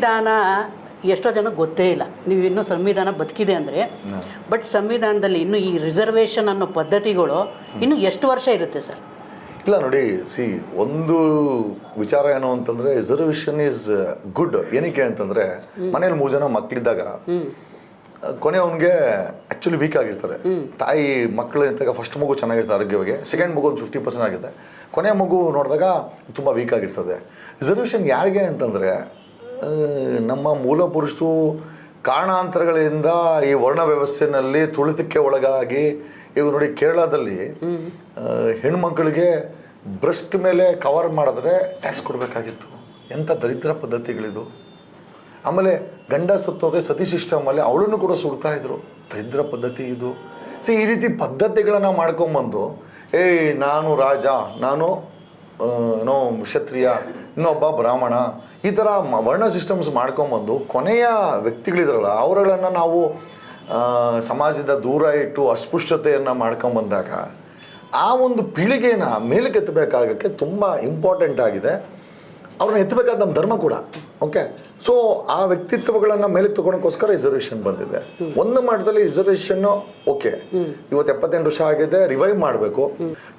ಸಂವಿಧಾನ ಎಷ್ಟೋ ಜನಕ್ಕೆ ಗೊತ್ತೇ ಇಲ್ಲ. ನೀವು ಇನ್ನೂ ಸಂವಿಧಾನ ಬದುಕಿದೆ ಅಂದರೆ ಬಟ್ ಸಂವಿಧಾನದಲ್ಲಿ ಇನ್ನು ಈ ರಿಸರ್ವೇಷನ್ ಅನ್ನೋ ಪದ್ಧತಿಗಳು ಇನ್ನು ಎಷ್ಟು ವರ್ಷ ಇರುತ್ತೆ ಸರ್? ಇಲ್ಲ ನೋಡಿ ಸಿ ಒಂದು ವಿಚಾರ ಏನು ಅಂತಂದ್ರೆ ರಿಸರ್ವೇಷನ್ ಈಸ್ ಗುಡ್ ಏನಕ್ಕೆ ಅಂತಂದ್ರೆ ಮನೇಲಿ ಮೂರು ಜನ ಮಕ್ಕಳಿದ್ದಾಗ ಕೊನೆಯವನಿಗೆ ಆ್ಯಕ್ಚುಲಿ ವೀಕ್ ಆಗಿರ್ತಾರೆ. ತಾಯಿ ಮಕ್ಕಳು ಇದ್ದಾಗ ಫಸ್ಟ್ ಮಗು ಚೆನ್ನಾಗಿರ್ತದೆ ಆರೋಗ್ಯವಾಗಿ ಸೆಕೆಂಡ್ ಮಗು ಒಂದು ಫಿಫ್ಟಿ ಪರ್ಸೆಂಟ್ ಆಗುತ್ತೆ. ಕೊನೆ ಮಗು ನೋಡಿದಾಗ ತುಂಬ ವೀಕ್ ಆಗಿರ್ತದೆ. ರಿಸರ್ವೇಷನ್ ಯಾರಿಗೆ ಅಂತಂದರೆ ನಮ್ಮ ಮೂಲ ಪುರುಷರು ಕಾರಣಾಂತರಗಳಿಂದ ಈ ವರ್ಣ ವ್ಯವಸ್ಥೆಯಲ್ಲಿ ತುಳಿತಕ್ಕೆ ಒಳಗಾಗಿ ಈಗ ನೋಡಿ ಕೇರಳದಲ್ಲಿ ಹೆಣ್ಮಕ್ಳಿಗೆ ಬ್ರೆಸ್ಟ್ ಮೇಲೆ ಕವರ್ ಮಾಡಿದ್ರೆ ಟ್ಯಾಕ್ಸ್ ಕೊಡಬೇಕಾಗಿತ್ತು. ಎಂಥ ದರಿದ್ರ ಪದ್ಧತಿಗಳಿದು. ಆಮೇಲೆ ಗಂಡ ಸುತ್ತೋದ್ರೆ ಸತಿ ಸಿಸ್ಟಮಲ್ಲಿ ಅವಳನ್ನು ಕೂಡ ಸುಡ್ತಾ ಇದ್ರು. ದರಿದ್ರ ಪದ್ಧತಿ ಇದು. ಸೊ ಈ ರೀತಿ ಪದ್ಧತಿಗಳನ್ನು ಮಾಡ್ಕೊಂಬಂದು, ಏಯ್, ನಾನು ರಾಜ, ನಾನು ನೋ ಕ್ಷತ್ರಿಯ ಇನ್ನೊಬ್ಬ ಬ್ರಾಹ್ಮಣ, ಈ ಥರ ವರ್ಣ ಸಿಸ್ಟಮ್ಸ್ ಮಾಡ್ಕೊಂಬಂದು ಕೊನೆಯ ವ್ಯಕ್ತಿಗಳಿದ್ರಲ್ಲ ಅವರುಗಳನ್ನು ನಾವು ಸಮಾಜದ ದೂರ ಇಟ್ಟು ಅಸ್ಪೃಶ್ಯತೆಯನ್ನು ಮಾಡ್ಕೊಂಬಂದಾಗ, ಆ ಒಂದು ಪೀಳಿಗೆನ ಮೇಲಕ್ಕೆ ಎತ್ತಬೇಕಾಗಕ್ಕೆ ತುಂಬ ಇಂಪಾರ್ಟೆಂಟ್ ಆಗಿದೆ. ಅವ್ರನ್ನ ಎತ್ತಬೇಕಾದ ನಮ್ಮ ಧರ್ಮ ಕೂಡ ಓಕೆ ಸೊ ಆ ವ್ಯಕ್ತಿತ್ವಗಳನ್ನು ಮೇಲೆ ತಗೊಳಕ್ಕೋಸ್ಕರ ರಿಸರ್ವೇಷನ್ ಬಂದಿದೆ. ಒಂದು ಮಟ್ಟದಲ್ಲಿ ರಿಸರ್ವೇಷನ್ ಓಕೆ ಇವತ್ತು ಎಪ್ಪತ್ತೆಂಟು ವರ್ಷ ಆಗಿದೆ ರಿವೈವ್ ಮಾಡಬೇಕು.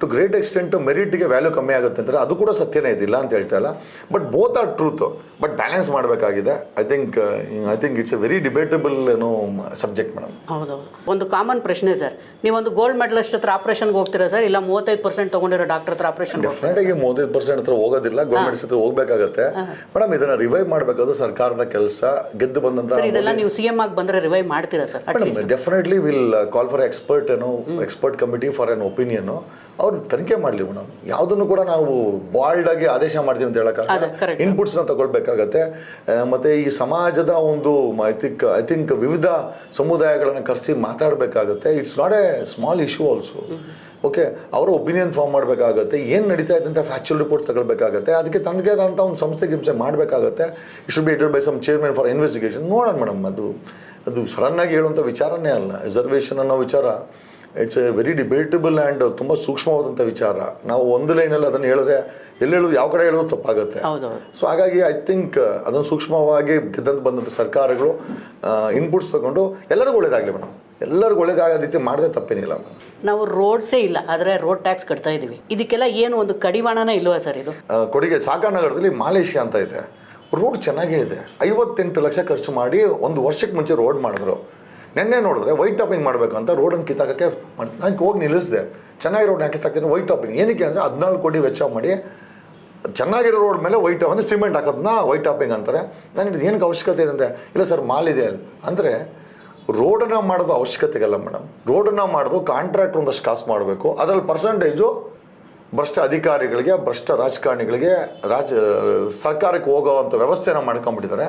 ಟು ಗ್ರೇಟ್ ಎಕ್ಸ್ಟೆಂಟ್ ಮೆರಿಟ್ಗೆ ವ್ಯಾಲ್ಯೂ ಕಮ್ಮಿ ಆಗುತ್ತೆ ಅಂದರೆ ಅದು ಕೂಡ ಸತ್ಯನೇ ಇದಿಲ್ಲ ಅಂತ ಹೇಳ್ತಾ ಇಲ್ಲ. But both are truth but balance ಮಾಡಬೇಕಾಗಿದೆ. I think I think it's a very debatable ಏನೋ ಸಬ್ಜೆಕ್ಟ್ ಮೇಡಮ್ ಹೌದೌದು. ಒಂದು ಕಾಮನ್ ಪ್ರಶ್ನೆ ಸರ್. ನೀವೊಂದು ಗೋಲ್ಡ್ ಮೆಡಲಿಸ್ಟ್ ಹತ್ರ ಆಪ್ರೇಷನ್ಗೆ ಹೋಗ್ತೀರಾ ಸರ್? ಇಲ್ಲ ಮೂವತ್ತೈದು ಪರ್ಸೆಂಟ್ ತೊಗೊಂಡಿರೋ ಡಾಕ್ಟರ್ ಹತ್ರ ಆಪರೇಷನ್ ಡೆಫಿನೆಟ್ ಆಗಿ ಮೂವತ್ತೈದು ಪರ್ಸೆಂಟ್ ಹತ್ರ ಹೋಗೋದಿಲ್ಲ. ಗೌರ್ಮೆಂಟ್ ಹತ್ರ ಹೋಗಬೇಕಾಗತ್ತೆ. ಮೇಡಮ್ ಇದನ್ನ ರಿವೈವ್ ಮಾಡಬೇಕಾದ್ರು ಸರ್ಕಾರದ ಕೆಲಸ ಗೆದ್ದು ಬಂದಂತ ಇದೆಲ್ಲ ನೀವು ಸಿಎಂ ಆಗಿ ಬಂದ್ರೆ ರಿವೈವ್ ಮಾಡ್ತೀರಾ sir? Madam definitely will call for expert ಏನು expert committee for an opinion ಅವ್ರು ತನಿಖೆ ಮಾಡಲಿ ಮೇಡಮ್. ಯಾವುದನ್ನು ಕೂಡ ನಾವು ಬಾಲ್ಡ್ ಆಗಿ ಆದೇಶ ಮಾಡ್ತೀವಿ ಅಂತ ಹೇಳಕ್ಕ ಇನ್ಪುಟ್ಸ್ನ ಇನ್ಪುಟ್ಸ್ನ ತಗೊಳ್ಬೇಕಾಗತ್ತೆ ಮತ್ತೆ ಈ ಸಮಾಜದ ಒಂದು ಐ ಥಿಂಕ್ ಐ ಥಿಂಕ್ ವಿವಿಧ ಸಮುದಾಯಗಳನ್ನು ಕರೆಸಿ ಮಾತಾಡಬೇಕಾಗುತ್ತೆ. It's not a small issue also okay ಅವರ ಒಪಿನಿಯನ್ ಫಾರ್ಮ್ ಮಾಡಬೇಕಾಗತ್ತೆ ಏನು ನಡೀತಾ ಇದೆ ಅಂತ ಫ್ಯಾಕ್ಚುಯಲ್ ರಿಪೋರ್ಟ್ ತಗೊಳ್ಬೇಕಾಗತ್ತೆ ಅದಕ್ಕೆ ತನಗೆ ಆದಂಥ ಒಂದು ಸಂಸ್ಥೆ ಗಿಂಸೆ ಮಾಡಬೇಕಾಗತ್ತೆ. It should be headed by some chairman for investigation ನೋಡೋಣ ಮೇಡಮ್ ಅದು ಅದು ಸಡನ್ನಾಗಿ ಹೇಳುವಂಥ ವಿಚಾರನೇ ಅಲ್ಲ. ರಿಸರ್ವೇಷನ್ ಅನ್ನೋ ವಿಚಾರ it's a very debatable and ತುಂಬ ಸೂಕ್ಷ್ಮವಾದಂಥ ವಿಚಾರ. ನಾವು ಒಂದು ಲೈನಲ್ಲಿ ಅದನ್ನು ಹೇಳಿದ್ರೆ ಎಲ್ಲಿ ಹೇಳೋದು ಯಾವ ಕಡೆ ಹೇಳೋದು ತಪ್ಪಾಗುತ್ತೆ. ಸೊ ಹಾಗಾಗಿ ಐ ಥಿಂಕ್ ಅದನ್ನು ಸೂಕ್ಷ್ಮವಾಗಿ ಗೆದ್ದಂತ ಬಂದಂಥ ಸರ್ಕಾರಗಳು ಇನ್ಪುಟ್ಸ್ ತಗೊಂಡು ಎಲ್ಲರಿಗೂ ಒಳ್ಳೇದಾಗಲಿ ಮೇಡಮ್. ಎಲ್ಲರಿಗೂ ಒಳ್ಳೇದಾಗೋ ರೀತಿ ಮಾಡದೆ ತಪ್ಪೇನಿಲ್ಲ ನಾವು ರೋಡ್ಸೇ ಇಲ್ಲ ಆದರೆ ರೋಡ್ ಟ್ಯಾಕ್ಸ್ ಕಟ್ತಾ ಇದ್ದೀವಿ ಇದಕ್ಕೆಲ್ಲ ಏನು ಒಂದು ಕಡಿವಾಣನೇ ಇಲ್ವಾ ಸರ್ ಇದು? ಕೊಡುಗೆ ಸಾಗರನಗರದಲ್ಲಿ ಮಾಲೇಷ್ಯಾ ಅಂತ ಇದೆ. ರೋಡ್ ಚೆನ್ನಾಗೇ ಇದೆ. ಐವತ್ತೆಂಟು ಲಕ್ಷ ಖರ್ಚು ಮಾಡಿ ಒಂದು ವರ್ಷಕ್ಕೆ ಮುಂಚೆ ರೋಡ್ ಮಾಡಿದ್ರು. ನೆನ್ನೆ ನೋಡಿದ್ರೆ ವೈಟ್ ಟಾಪಿಂಗ್ ಮಾಡಬೇಕು ಅಂತ ರೋಡನ್ನು ಕಿತ್ತಾಕಕ್ಕೆ ನಾನು ಹೋಗಿ ನಿಲ್ಲಿಸಿದೆ. ಚೆನ್ನಾಗಿ ರೋಡ್ ಯಾಕೆ ಕಿತ್ತಾಕ್ತೀನಿ ವೈಟ್ ಟಾಪಿಂಗ್. ಏನಕ್ಕೆ ಅಂದರೆ ಹದಿನಾಲ್ಕು ಕೋಟಿ ವೆಚ್ಚ ಮಾಡಿ ಚೆನ್ನಾಗಿರೋ ರೋಡ್ ಮೇಲೆ ವೈಟ್ ಅಂದರೆ ಸಿಮೆಂಟ್ ಹಾಕೋದನ್ನ ವೈಟ್ ಟಾಪಿಂಗ್ ಅಂತಾರೆ. ನಾನು ಇದು ಏನಕ್ಕೆ ಅವಶ್ಯಕತೆ ಇದೆ? ಅಂದರೆ ಇಲ್ಲ ಸರ್ ಮಾಲ್ ಇದೆ. ಅಂದರೆ ರೋಡನ್ನು ಮಾಡೋದು ಅವಶ್ಯಕತೆಗಲ್ಲ ಮೇಡಮ್. ರೋಡನ್ನು ಮಾಡೋದು ಕಾಂಟ್ರಾಕ್ಟ್ ಒಂದಷ್ಟು ಕಾಸು ಮಾಡಬೇಕು. ಅದರಲ್ಲಿ ಪರ್ಸಂಟೇಜು ಭ್ರಷ್ಟ ಅಧಿಕಾರಿಗಳಿಗೆ, ಭ್ರಷ್ಟ ರಾಜಕಾರಣಿಗಳಿಗೆ, ರಾಜ, ಸರ್ಕಾರಕ್ಕೆ ಹೋಗೋವಂಥ ವ್ಯವಸ್ಥೆನ ಮಾಡ್ಕೊಂಡ್ಬಿಟ್ಟಿದ್ದಾರೆ.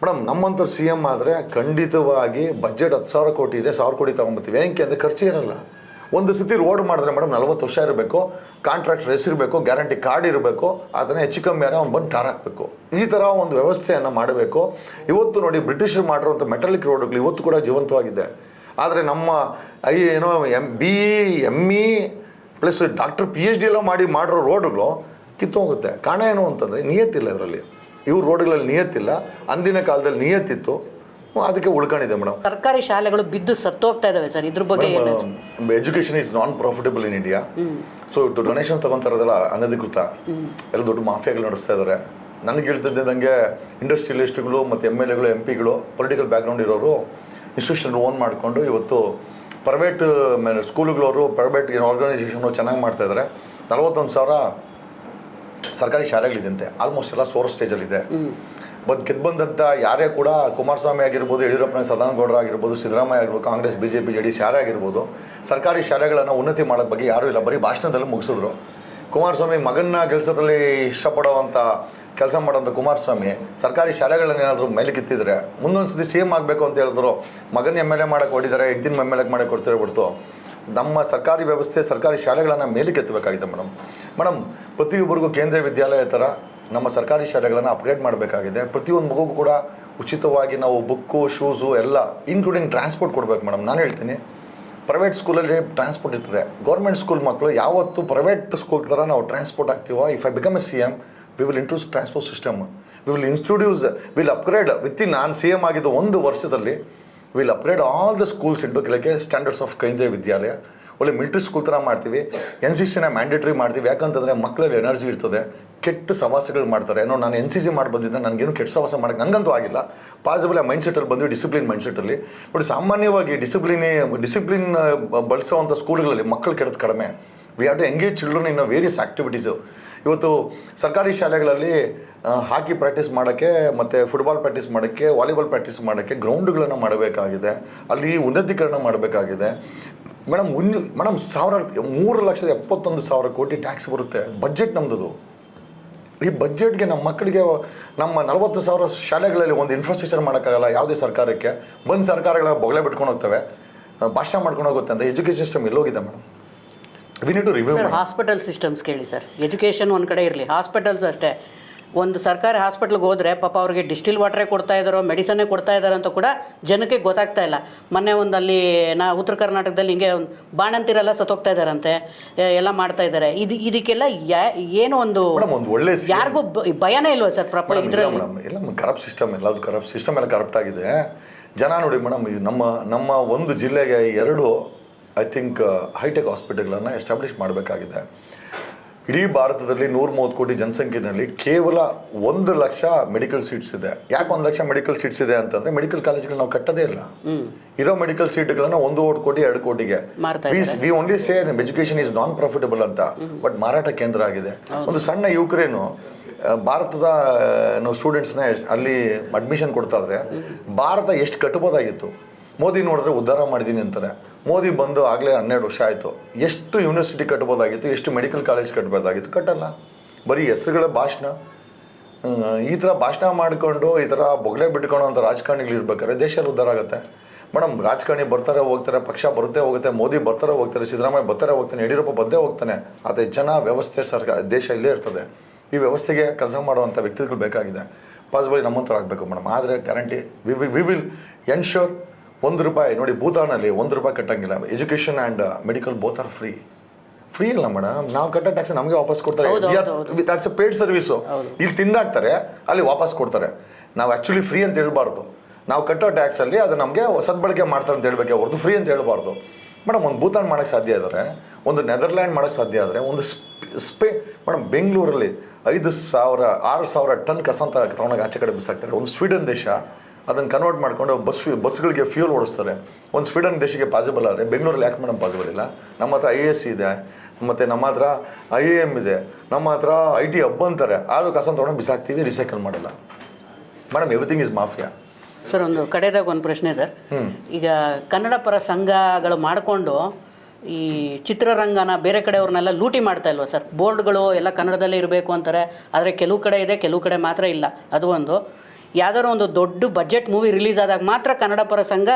ಮೇಡಮ್, ನಮ್ಮಂಥವ್ರು ಸಿ ಎಂ ಆದರೆ ಖಂಡಿತವಾಗಿ ಬಜೆಟ್ ಹತ್ತು ಸಾವಿರ ಕೋಟಿ ಇದೆ, ಸಾವಿರ ಕೋಟಿ ತೊಗೊಂಬತ್ತೀವಿ ಏನಕ್ಕೆ ಅಂದರೆ ಖರ್ಚು ಇರಲ್ಲ ಒಂದು ಸತಿ ರೋಡ್ ಮಾಡಿದ್ರೆ ಮೇಡಮ್ ನಲ್ವತ್ತು ವರ್ಷ ಇರಬೇಕು ಕಾಂಟ್ರಾಕ್ಟರ್ ಹೆಸರಿರಬೇಕು ಗ್ಯಾರಂಟಿ ಕಾರ್ಡ್ ಇರಬೇಕು ಅದನ್ನು ಹೆಚ್ಚು ಕಮ್ಮಿ ಯಾರೋ ಅವ್ನು ಬಂದು ಟಾರ್ ಹಾಕಬೇಕು. ಈ ಥರ ಒಂದು ವ್ಯವಸ್ಥೆಯನ್ನು ಮಾಡಬೇಕು. ಇವತ್ತು ನೋಡಿ ಬ್ರಿಟಿಷರು ಮಾಡಿರುವಂಥ ಮೆಟಾಲಿಕ್ ರೋಡ್ಗಳು ಇವತ್ತು ಕೂಡ ಜೀವಂತವಾಗಿದೆ. ಆದರೆ ನಮ್ಮ ಐ ಏನೋ M B M E plus doctor P H D ಎಲ್ಲ ಮಾಡಿ ಮಾಡಿರೋ ರೋಡ್ಗಳು ಕಿತ್ತೋಗುತ್ತೆ ಕಾರಣ ಏನು ಅಂತಂದರೆ ನಿಯತ್ತಿಲ್ಲ ಇವರಲ್ಲಿ. ಇವ್ರ ರೋಡ್ಗಳಲ್ಲಿ ನಿಯತ್ತಿಲ್ಲ. ಅಂದಿನ ಕಾಲದಲ್ಲಿ ನಿಯತ್ತಿತ್ತು. ಅದಕ್ಕೆ ಉಳ್ಕೊಂಡಿದೆ ಮೇಡಮ್. ಸರ್ಕಾರಿ ಶಾಲೆಗಳು ಬಿದ್ದು ಸತ್ತೋಗ್ತಾ ಇದಾವೆ ಸರ್. ಇದ್ರ ಬಗ್ಗೆ ಏನು education is non profitable in India so ಇದು ಡೊನೇಷನ್ ತಗೊಂತಾರದಲ್ಲ ಅನಧಿಕೃತ. ಎಲ್ಲ ದೊಡ್ಡ ಮಾಫಿಯಾಗಳು ನಡೆಸ್ತಾ ಇದ್ದಾರೆ ನನಗೆ ಹೇಳ್ತಿದ್ದಂಗೆ ಇಂಡಸ್ಟ್ರಿಯಲಿಸ್ಟ್ಗಳು ಮತ್ತು ಎಂ ಎಲ್ ಎಗಳು ಎಂ ಪಿಗಳು ಪೊಲಿಟಿಕಲ್ ಬ್ಯಾಕ್ಗ್ರೌಂಡ್ ಇರೋರು ಇನ್ಸ್ಟಿಟ್ಯೂಷನ್ ಓನ್ ಮಾಡಿಕೊಂಡು ಇವತ್ತು ಪ್ರೈವೇಟ್ ಸ್ಕೂಲುಗಳವರು ಪ್ರೈವೇಟ್ ಆರ್ಗನೈಸೇಷನು ಚೆನ್ನಾಗಿ ಮಾಡ್ತಾ ಇದ್ದಾರೆ ನಲವತ್ತೊಂದು ಸಾವಿರ ಸರ್ಕಾರಿ ಶಾಲೆಗಳಿದಂತೆ ಆಲ್ಮೋಸ್ಟ್ ಎಲ್ಲ ಸೋರೋ ಸ್ಟೇಜಲ್ಲಿದೆ ಬಂದು ಗೆದ್ದು ಬಂದಂಥ ಯಾರೇ ಕೂಡ ಕುಮಾರಸ್ವಾಮಿ ಆಗಿರ್ಬೋದು, ಯಡಿಯೂರಪ್ಪನ ಸದಾನಗೌಡರ ಆಗಿರ್ಬೋದು, ಸಿದ್ದರಾಮಯ್ಯ ಆಗಿರ್ಬೋದು, Congress B J P J D S ಯಾರೇ ಆಗಿರ್ಬೋದು, ಸರ್ಕಾರಿ ಶಾಲೆಗಳನ್ನು ಉನ್ನತಿ ಮಾಡೋದ ಬಗ್ಗೆ ಯಾರೂ ಇಲ್ಲ. ಬರೀ ಭಾಷಣದಲ್ಲಿ ಮುಗಿಸಿದ್ರು. ಕುಮಾರಸ್ವಾಮಿ ಮಗನ ಕೆಲಸದಲ್ಲಿ ಇಷ್ಟಪಡೋವಂಥ ಕೆಲಸ ಮಾಡೋಂಥ ಕುಮಾರಸ್ವಾಮಿ ಸರ್ಕಾರಿ ಶಾಲೆಗಳನ್ನು ಏನಾದರೂ ಮೇಲೆ ಕಿತ್ತಿದ್ರೆ, ಮುಂದೊಂದು ಸತಿ ಸೇಮ್ ಆಗಬೇಕು ಅಂತ ಹೇಳಿದ್ರು, ಮಗನ ಎಂ ಎಲ್ ಎ ಮಾಡೋಕೆ ಹೊಡಿದ್ದಾರೆ ಹೆಂಡತಿನ ಎಂ ಎಲ್ ಎ ಮಾಡಿ ಕೊಡ್ತಾರೆ ಬಿಡ್ತು. ನಮ್ಮ ಸರ್ಕಾರಿ ವ್ಯವಸ್ಥೆ ಸರ್ಕಾರಿ ಶಾಲೆಗಳನ್ನು ಮೇಲೆ ಕೆತ್ತಬೇಕಾಗಿದೆ ಮೇಡಮ್ ಮೇಡಮ್ ಪ್ರತಿಯೊಬ್ಬರಿಗೂ ಕೇಂದ್ರೀಯ ವಿದ್ಯಾಲಯ ಥರ ನಮ್ಮ ಸರ್ಕಾರಿ ಶಾಲೆಗಳನ್ನು ಅಪ್ಗ್ರೇಡ್ ಮಾಡಬೇಕಾಗಿದೆ. ಪ್ರತಿಯೊಂದು ಮಗುಗೂ ಕೂಡ ಉಚಿತವಾಗಿ ನಾವು ಬುಕ್ಕು, ಶೂಸು ಎಲ್ಲ ಇನ್ಕ್ಲೂಡಿಂಗ್ ಟ್ರಾನ್ಸ್ಪೋರ್ಟ್ ಕೊಡಬೇಕು ಮೇಡಮ್ ನಾನು ಹೇಳ್ತೀನಿ ಪ್ರೈವೇಟ್ ಸ್ಕೂಲಲ್ಲಿ ಟ್ರಾನ್ಸ್ಪೋರ್ಟ್ ಇರ್ತದೆ. ಗೌರ್ಮೆಂಟ್ ಸ್ಕೂಲ್ ಮಕ್ಕಳು ಯಾವತ್ತು ಪ್ರೈವೇಟ್ ಸ್ಕೂಲ್ ಥರ ನಾವು transport ಆಗ್ತೀವೋ if I become a C M we will introduce transport system we will institutes will upgrade within ನಾನು ಸಿ ಎಂ ಆಗಿದ್ದು ಒಂದು ವರ್ಷದಲ್ಲಿ will upgrade all the schools ಕೆಳಗೆ ಸ್ಟ್ಯಾಂಡರ್ಡ್ಸ್ ಆಫ್ ಕೈಂದೇ ವಿದ್ಯಾಲಯ. ಒಳ್ಳೆ ಮಿಲ್ಟ್ರಿ ಸ್ಕೂಲ್ ಥರ ಮಾಡ್ತೀವಿ. ಎನ್ ಸಿ ಸಿನ mandatory ಮಾಡ್ತೀವಿ. ಯಾಕಂತಂದರೆ ಮಕ್ಕಳಲ್ಲಿ ಎನರ್ಜಿ ಇರ್ತದೆ. ಕೆಟ್ಟ ಸವಾಸಗಳು ಮಾಡ್ತಾರೆ. ಏನೋ ನಾನು ಎನ್ ಸಿ ಸಿ ಮಾಡಿ ಬಂದಿದ್ದೆ ನನಗೇನು ಕೆಟ್ಟ ಸವಾಸ ಮಾಡೋಕ್ಕೆ ನನಗಂತೂ ಆಗಿಲ್ಲ. ಪಾಸಿಬಲ್ ಆ ಮೈಂಡ್ಸೆಟಲ್ಲಿ ಬಂದ್ವಿ ಡಿಸಿಪ್ಲಿನ್ ಮೈಂಡ್ಸೆಟಲ್ಲಿ ಬಟ್ ಸಾಮಾನ್ಯವಾಗಿ ಡಿಸಿಪ್ಲಿನಿ ಡಿಸಿಪ್ಲಿನ್ ಬಳಸೋವಂಥ ಸ್ಕೂಲ್ಗಳಲ್ಲಿ ಮಕ್ಕಳು ಕೆಡೋದು ಕಡಿಮೆ. We have to engage children in various activities ಇವತ್ತು ಸರ್ಕಾರಿ ಶಾಲೆಗಳಲ್ಲಿ ಹಾಕಿ ಪ್ರಾಕ್ಟೀಸ್ ಮಾಡೋಕ್ಕೆ, ಮತ್ತು ಫುಟ್ಬಾಲ್ ಪ್ರಾಕ್ಟೀಸ್ ಮಾಡೋಕ್ಕೆ ವಾಲಿಬಾಲ್ ಪ್ರಾಕ್ಟೀಸ್ ಮಾಡೋಕ್ಕೆ ಗ್ರೌಂಡ್ಗಳನ್ನು ಮಾಡಬೇಕಾಗಿದೆ. ಅಲ್ಲಿ ಉನ್ನತೀಕರಣ ಮಾಡಬೇಕಾಗಿದೆ. ಮೇಡಮ್ ಒಂದು ಮೇಡಮ್ ಸಾವಿರ ಮೂರು ಲಕ್ಷದ ಎಪ್ಪತ್ತೊಂದು ಸಾವಿರ ಕೋಟಿ ಟ್ಯಾಕ್ಸ್ ಬರುತ್ತೆ. ಬಜೆಟ್ ನಮ್ಮದು ಈ ಬಜೆಟ್ಗೆ ನಮ್ಮ ಮಕ್ಕಳಿಗೆ ನಮ್ಮ ನಲವತ್ತು ಸಾವಿರ ಶಾಲೆಗಳಲ್ಲಿ ಒಂದು ಇನ್ಫ್ರಾಸ್ಟ್ರಕ್ಚರ್ ಮಾಡೋಕ್ಕಾಗಲ್ಲ ಯಾವುದೇ ಸರ್ಕಾರಕ್ಕೆ. ಬಂದು ಸರ್ಕಾರಗಳ ಬೊಗಳೆ ಬಿಟ್ಕೊಂಡು ಹೋಗ್ತವೆ. ಭಾಷಣ ಮಾಡ್ಕೊಂಡು ಹೋಗುತ್ತೆ ಅಂತ education system ಎಲ್ಲೋಗಿದೆ madam. We need to review hospital systems ಕೇಳಿ ಸರ್. ಎಜುಕೇಷನ್ ಒಂದು ಕಡೆ ಇರಲಿ. ಹಾಸ್ಪಿಟಲ್ಸ್ ಅಷ್ಟೇ. ಒಂದು ಸರ್ಕಾರಿ ಹಾಸ್ಪಿಟ್ಲ್ಗೆ ಹೋದರೆ ಪಾಪ ಅವ್ರಿಗೆ ಡಿಸ್ಟಿಲ್ ವಾಟ್ರೇ ಕೊಡ್ತಾ ಇದ್ದಾರೋ ಮೆಡಿಸನ್ನೇ ಕೊಡ್ತಾ ಇದ್ದಾರೆ ಅಂತ ಕೂಡ ಜನಕ್ಕೆ ಗೊತ್ತಾಗ್ತಾ ಇಲ್ಲ. ಮೊನ್ನೆ ಒಂದು ಅಲ್ಲಿ ನಾ ಉತ್ತರ ಕರ್ನಾಟಕದಲ್ಲಿ ಹಿಂಗೆ ಒಂದು ಬಾಣಂತಿರೆಲ್ಲ ಸತ್ತೋಗ್ತಾ ಇದ್ದಾರಂತೆ ಎಲ್ಲ ಮಾಡ್ತಾ ಇದ್ದಾರೆ. ಇದು ಇದಕ್ಕೆಲ್ಲ ಏನೋ ಒಂದು ಒಳ್ಳೆ ಯಾರಿಗೂ ಭಯನೇ ಇಲ್ವಾ ಸರ್ ಪ್ರಾಪರ್ ಇದರಲ್ಲಿ? ಎಲ್ಲ ಕರಪ್ಟ್ ಸಿಸ್ಟಮ್ ಎಲ್ಲದು ಕರಪ್ಟ್ ಸಿಸ್ಟಮ್ ಎಲ್ಲ ಕರಪ್ಟ್ ಆಗಿದೆ. ಜನ ನೋಡಿ ಮೇಡಮ್ ನಮ್ಮ ನಮ್ಮ ಒಂದು ಜಿಲ್ಲೆಗೆ ಎರಡು ಐ ಥಿಂಕ್ ಹೈಟೆಕ್ ಹಾಸ್ಪಿಟಲ್ಗಳನ್ನು ಎಸ್ಟಾಬ್ಲಿಷ್ ಮಾಡಬೇಕಾಗಿದೆ. ಇಡೀ ಭಾರತದಲ್ಲಿ ನೂರ ಮೂವತ್ತು ಕೋಟಿ ಜನಸಂಖ್ಯೆಯಲ್ಲಿ ಕೇವಲ ಒಂದು ಲಕ್ಷ ಮೆಡಿಕಲ್ ಸೀಟ್ಸ್ ಇದೆ. ಯಾಕೆ ಒಂದು ಲಕ್ಷ ಮೆಡಿಕಲ್ ಸೀಟ್ಸ್ ಇದೆ ಅಂತಂದ್ರೆ ಮೆಡಿಕಲ್ ಕಾಲೇಜ್ಗಳು ನಾವು ಕಟ್ಟದೇ ಇಲ್ಲ. ಇರೋ ಮೆಡಿಕಲ್ ಸೀಟ್ಗಳನ್ನ ಒಂದು ಕೋಟಿ ಎರಡು ಕೋಟಿಗೆ. We only say education is non profitable ಅಂತ ಬಟ್ ಮಾರಾಟ ಕೇಂದ್ರ ಆಗಿದೆ. ಒಂದು ಸಣ್ಣ ಯುವಕರೇನು ಆ, ಭಾರತದ ಸ್ಟೂಡೆಂಟ್ಸ್ನ ಅಲ್ಲಿ ಅಡ್ಮಿಷನ್ ಕೊಡ್ತಾ ಇದ್ರೆ ಭಾರತ ಎಷ್ಟು ಕಟ್ಬೋದಾಗಿತ್ತು? ಮೋದಿ ನೋಡಿದ್ರೆ ಉದ್ಧಾರ ಮಾಡಿದ್ದೀನಿ ಅಂತಾರೆ. ಮೋದಿ ಬಂದು ಆಗಲೇ ಹನ್ನೆರಡು ವರ್ಷ ಆಯಿತು. ಎಷ್ಟು ಯೂನಿವರ್ಸಿಟಿ ಕಟ್ಬೋದಾಗಿತ್ತು, ಎಷ್ಟು ಮೆಡಿಕಲ್ ಕಾಲೇಜ್ ಕಟ್ಬೋದಾಗಿತ್ತು, ಕಟ್ಟಲ್ಲ. ಬರೀ ಹೆಸರುಗಳ ಭಾಷಣ. ಈ ಥರ ಭಾಷಣ ಮಾಡಿಕೊಂಡು, ಈ ಥರ ಬೊಗಳೆ ಬಿಟ್ಕೊಳೋ ಅಂತ ರಾಜಕಾರಣಿಗಳು ಇರ್ಬೇಕಾದ್ರೆ ದೇಶ ಉದ್ಧಾರ ಆಗುತ್ತೆ. ಮೇಡಮ್ ರಾಜಕಾರಣಿ ಬರ್ತಾರೆ, ಹೋಗ್ತಾರೆ, ಪಕ್ಷ ಬರುತ್ತೆ, ಹೋಗುತ್ತೆ, ಮೋದಿ ಬರ್ತಾರೆ, ಹೋಗ್ತಾರೆ, ಸಿದ್ದರಾಮಯ್ಯ ಬರ್ತಾರೆ, ಹೋಗ್ತಾನೆ, ಯಡಿಯೂರಪ್ಪ ಬಂದೇ ಹೋಗ್ತಾನೆ. ಆದರೆ ಜನ ವ್ಯವಸ್ಥೆ ಸರ್ಕಾರ ದೇಶ ಇಲ್ಲೇ ಇರ್ತದೆ. ಈ ವ್ಯವಸ್ಥೆಗೆ ಕೆಲಸ ಮಾಡುವಂಥ ವ್ಯಕ್ತಿಗಳು ಬೇಕಾಗಿದೆ. ಪಾಸಿಬಲ್ ನಮ್ಮಂಥವ್ರು ಆಗಬೇಕು ಮೇಡಮ್ ಆದರೆ ಗ್ಯಾರಂಟಿ ವಿ ವಿಲ್ ಎನ್ಶೋರ್ ಒಂದು ರೂಪಾಯಿ ನೋಡಿ ಭೂತಾನಲ್ಲಿ ಒಂದು ರೂಪಾಯಿ ಕಟ್ಟಂಗಿಲ್ಲ. Education and medical both are free free ಇಲ್ಲ ಮೇಡಮ್ ನಾವು ಕಟ್ಟೋ ಟ್ಯಾಕ್ಸ್ ನಮಗೆ ವಾಪಸ್ ಕೊಡ್ತಾರೆ. ದಾಟ್ಸ್ ಅ ಪೇಡ್ ಸರ್ವಿಸು ಇಲ್ಲಿ ತಿಂದಾಕ್ತಾರೆ ಅಲ್ಲಿ ವಾಪಸ್ ಕೊಡ್ತಾರೆ. ನಾವು ಆ್ಯಕ್ಚುಲಿ ಫ್ರೀ ಅಂತ ಹೇಳ್ಬಾರ್ದು. ನಾವು ಕಟ್ಟೋ ಟ್ಯಾಕ್ಸಲ್ಲಿ ಅದು ನಮಗೆ ಸದ್ಬಳಕೆ ಮಾಡ್ತಾರೆ ಅಂತ ಹೇಳಬೇಕು ಅವ್ರದ್ದು ಫ್ರೀ ಅಂತ ಹೇಳ್ಬಾರ್ದು. ಮೇಡಮ್ ಒಂದು ಭೂತಾನ್ ಮಾಡೋಕ್ಕೆ ಸಾಧ್ಯ ಇದ್ದಾರೆ ಒಂದು ನೆದರ್ಲ್ಯಾಂಡ್ ಮಾಡೋಕ್ಕೆ ಸಾಧ್ಯ ಆದರೆ ಒಂದು ಸ್ಪೇ- ಸ್ಪೇ ಮೇಡಮ್ ಬೆಂಗಳೂರಲ್ಲಿ ಐದು ಸಾವಿರ ಆರು ಸಾವಿರ ಟನ್ ಕಸ ಅಂತ ತಗೊಂಡಾಗ ಆಚೆ ಕಡೆ ಬಿಸಾಕ್ತಾರೆ. ಒಂದು ಸ್ವೀಡನ್ ದೇಶ ಅದನ್ನು ಕನ್ವರ್ಟ್ ಮಾಡಿಕೊಂಡು ಬಸ್ ಫ್ಯೂ ಬಸ್ಗಳಿಗೆ ಫ್ಯೂಲ್ ಓಡಿಸ್ತಾರೆ. ಒಂದು ಸ್ವೀಡನ್ ದೇಶಕ್ಕೆ ಪಾಸಿಬಲ್ ಆದರೆ ಬೆಂಗಳೂರಲ್ಲಿ ಯಾಕೆ ಮೇಡಮ್ ಪಾಸಿಬಲ್ ಇಲ್ಲ? ನಮ್ಮ ಹತ್ರ ಐ ಎಸ್ ಇದೆ ಮತ್ತು ನಮ್ಮ ಹತ್ರ ಐ ಎ ಎಂ ಇದೆ ನಮ್ಮ ಹತ್ರ ಐ ಟಿ ಹಬ್ ಅಂತಾರೆ. ಆದರೂ ಕಸ ತೊಗೊಂಡು ಬಿಸಾಕ್ತೀವಿ ರಿಸೈಕಲ್ ಮಾಡಲ್ಲ. Madam everything is mafia sir ಒಂದು ಕಡೆದಾಗ ಒಂದು ಪ್ರಶ್ನೆ ಸರ್ ಈಗ ಕನ್ನಡ ಪರ ಸಂಘಗಳು ಮಾಡಿಕೊಂಡು ಈ ಚಿತ್ರರಂಗನ ಬೇರೆ ಕಡೆಯವ್ರನ್ನೆಲ್ಲ ಲೂಟಿ ಮಾಡ್ತಾ ಇಲ್ವಾ ಸರ್ ಬೋರ್ಡ್ಗಳು ಎಲ್ಲ ಕನ್ನಡದಲ್ಲೇ ಇರಬೇಕು ಅಂತಾರೆ. ಆದರೆ ಕೆಲವು ಕಡೆ ಇದೆ ಕೆಲವು ಕಡೆ ಮಾತ್ರ ಇಲ್ಲ. ಅದು ಒಂದು. ಯಾವ್ದಾದ್ರು ಒಂದು ದೊಡ್ಡ ಬಜೆಟ್ ಮೂವಿ ರಿಲೀಸ್ ಆದಾಗ ಮಾತ್ರ ಕನ್ನಡ ಪರ ಸಂಘ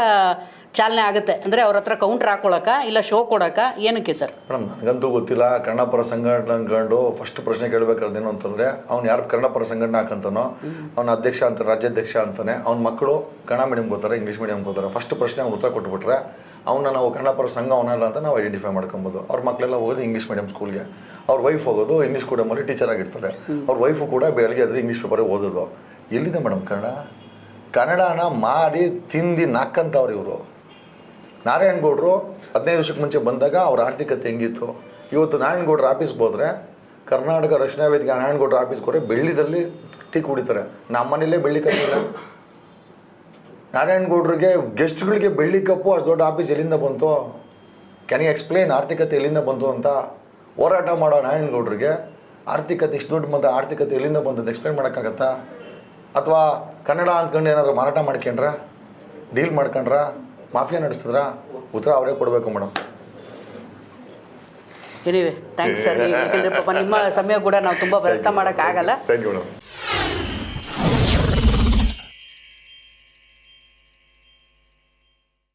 ಚಾಲನೆ ಆಗುತ್ತೆ. ಅಂದರೆ ಅವ್ರ ಹತ್ರ ಕೌಂಟ್ರ್ ಹಾಕೊಳಕ ಇಲ್ಲ ಶೋ ಕೊಡೋಕ ಏನಕ್ಕೆ ಸರ್? ಮೇಡಮ್ ನನಗಂತೂ ಗೊತ್ತಿಲ್ಲ. ಕನ್ನಡ ಪರ ಸಂಘಟನೆಗಳು ಫಸ್ಟ್ ಪ್ರಶ್ನೆ ಕೇಳಬೇಕಾದ್ರೆ ಏನು ಅಂತಂದರೆ ಅವ್ನು ಯಾರು ಕನ್ನಡ ಪರ ಸಂಘಟನೆ ಹಾಕಂತಾನೋ ಅವ್ನ ಅಧ್ಯಕ್ಷ ಅಂತ ರಾಜ್ಯಾಧ್ಯಕ್ಷ ಅಂತಾನೆ ಅವ್ನ ಮಕ್ಕಳು ಕನ್ನಡ ಮೀಡಿಯಂ ಹೋಗ್ತಾರೆ ಇಂಗ್ಲೀಷ್ ಮೀಡಿಯಂ ಹೋಗ್ತಾರೆ ಫಸ್ಟ್ ಪ್ರಶ್ನೆ ಅವ್ನು ಉತ್ತರ ಕೊಟ್ಬಿಟ್ರೆ ಅವನ್ನ ನಾವು ಕನ್ನಡ ಪರ ಸಂಘ ಅವನಲ್ಲ ಅಂತ ನಾವು ಐಡೆಂಟಿಫೈ ಮಾಡ್ಕೊಬೋದು. ಅವ್ರ ಮಕ್ಕಳೆಲ್ಲ ಹೋಗೋದು ಇಂಗ್ಲೀಷ್ ಮೀಡಿಯಂ ಸ್ಕೂಲ್ಗೆ ಅವ್ರ ವೈಫ್ ಹೋಗೋದು ಇಂಗ್ಲೀಷ್ ಮೀಡಿಯಮಲ್ಲಿ ಟೀಚರ್ ಆಗಿರ್ತಾರೆ. ಅವ್ರ ವೈಫು ಕೂಡ ಬೆಳಗ್ಗೆ ಆದರೆ ಇಂಗ್ಲೀಷ್ ಪೇಪರೇ ಓದೋದು. ಎಲ್ಲಿದೆ ಮೇಡಮ್ ಕನ್ನಡ? ಕನ್ನಡನ ಮಾಡಿ ತಿಂದು ನಾಕ್ಕಂತವ್ರು ಇವರು. ನಾರಾಯಣಗೌಡರು ಹದಿನೈದು ವರ್ಷಕ್ಕೆ ಮುಂಚೆ ಬಂದಾಗ ಅವ್ರ ಆರ್ಥಿಕತೆ ಹೆಂಗಿತ್ತು? ಇವತ್ತು ನಾರಾಯಣಗೌಡ್ರ ಆಫೀಸ್ಗೆ ಹೋದರೆ ಕರ್ನಾಟಕ ರಕ್ಷಣಾ ವೇದಿಕೆ ನಾರಾಯಣಗೌಡ್ರ ಆಫೀಸ್ಗೆ ಹೋದರೆ ಬೆಳ್ಳಿದಲ್ಲಿ ಟೀ ಕುಡಿತಾರೆ. ನಮ್ಮನೇಲೇ ಬೆಳ್ಳಿ ಕಪ್ಪಿಲ್ಲ ನಾರಾಯಣಗೌಡ್ರಿಗೆ ಗೆಸ್ಟ್ಗಳಿಗೆ ಬೆಳ್ಳಿ ಕಪ್ಪು ಅಷ್ಟು ದೊಡ್ಡ ಆಫೀಸ್ ಎಲ್ಲಿಂದ ಬಂತು? ಕ್ಯಾನ್ ಯು ಎಕ್ಸ್ಪ್ಲೇನ್ ಆರ್ಥಿಕತೆ ಎಲ್ಲಿಂದ ಬಂತು ಅಂತ? ಹೋರಾಟ ಮಾಡೋ ನಾರಾಯಣಗೌಡ್ರಿಗೆ ಆರ್ಥಿಕತೆ ಇಷ್ಟು ದೊಡ್ಡ ಮತ್ತು ಆರ್ಥಿಕತೆ ಎಲ್ಲಿಂದ ಬಂತು ಅಂತ ಎಕ್ಸ್ಪ್ಲೈನ್ ಮಾಡೋಕ್ಕಾಗತ್ತಾ? ಅಥವಾ ಕನ್ನಡ ಅಂದ್ಕೊಂಡು ಏನಾದರೂ ಮಾರಾಟ ಮಾಡ್ಕೊಂಡ್ರ ಡೀಲ್ ಮಾಡ್ಕೊಂಡ್ರ ಮಾಫಿಯಾ ನಡೆಸಿದ್ರ ಉತ್ತರ ಅವರೇ ಕೊಡಬೇಕು ಮೇಡಮ್. ಎನಿವೆ ಥ್ಯಾಂಕ್ಸ್ ಸರ್ ಯಾಕಂದರೆ ಪಾಪ ನಿಮ್ಮ ಸಮಯ ಕೂಡ ನಾವು ತುಂಬ ವ್ಯರ್ಥ ಮಾಡೋಕ್ಕಾಗಲ್ಲ ಥ್ಯಾಂಕ್ ಯು ಮೇಡಮ್.